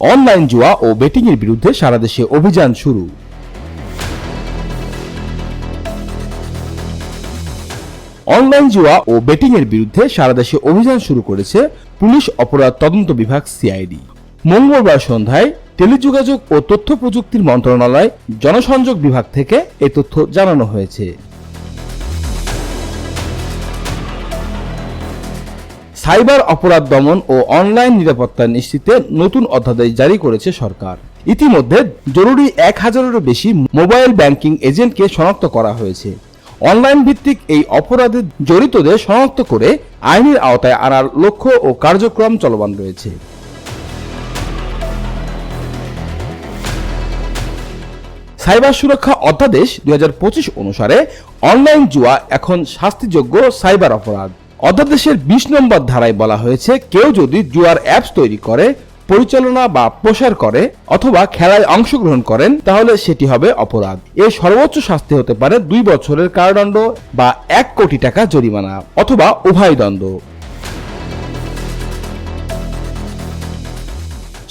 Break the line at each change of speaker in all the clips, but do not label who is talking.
Online জুয়া ও বেটিংয়ের বিরুদ্ধে সারা দেশে অভিযান শুরু। অনলাইন জুয়া ও বেটিংয়ের বিরুদ্ধে সারা দেশে অভিযান শুরু করেছে পুলিশ অপরাধ তদন্ত বিভাগ সিআইডি। মঙ্গলবার সন্ধ্যায় টেলিযোগাযোগ ও তথ্য প্রযুক্তির মন্ত্রণালয় জনসংযোগ বিভাগ থেকে এ তথ্য জানানো হয়েছে। সাইবার অপরাধ দমন ও অনলাইন নিরাপত্তা নিশ্চিতে নতুন অধ্যাদেশ জারি করেছে সরকার। ইতিমধ্যে জরুরি এক হাজারেরও বেশি মোবাইল ব্যাংকিং এজেন্টকে শনাক্ত করা হয়েছে। অনলাইন ভিত্তিক এই অপরাধে জড়িতদের শনাক্ত করে আইনের আওতায় আনার লক্ষ্য ও কার্যক্রম চলমান রয়েছে। সাইবার সুরক্ষা অধ্যাদেশ দুই হাজার পঁচিশ অনুসারে অনলাইন জুয়া এখন শাস্তিযোগ্য সাইবার অপরাধ। অধ্যাদেশের বিশ নম্বর ধারায় বলা হয়েছে, কেউ যদি জুয়ার অ্যাপস তৈরি করে, পরিচালনা বা প্রসার করে অথবা খেলায় অংশগ্রহণ করেন, তাহলে সেটি হবে অপরাধ। এর সর্বোচ্চ শাস্তি হতে পারে দুই বছরের কারাদণ্ড বা এক কোটি টাকা জরিমানা অথবা উভয় দণ্ড।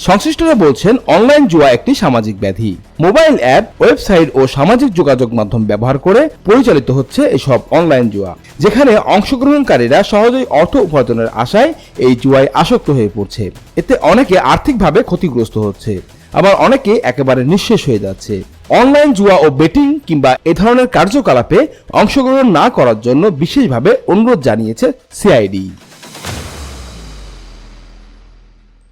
সংশ্লিষ্টরা বলছেন, অনলাইন জুয়া একটি সামাজিক ব্যাধি। মোবাইল অ্যাপ, ওয়েবসাইট ও সামাজিক যোগাযোগ মাধ্যম ব্যবহার করে পরিচালিত হচ্ছে এসব অনলাইন জুয়া, যেখানে অংশগ্রহণকারীরা সহজেই অর্থ উপার্জনের আশায় এই জুয়ায় আসক্ত হয়ে পড়ছে। এতে অনেকে আর্থিকভাবে ক্ষতিগ্রস্ত হচ্ছে, আবার অনেকে একেবারে নিঃশেষ হয়ে যাচ্ছে। অনলাইন জুয়া ও বেটিং কিংবা এ ধরনের কার্যকলাপে অংশগ্রহণ না করার জন্য বিশেষভাবে অনুরোধ জানিয়েছে সিআইডি।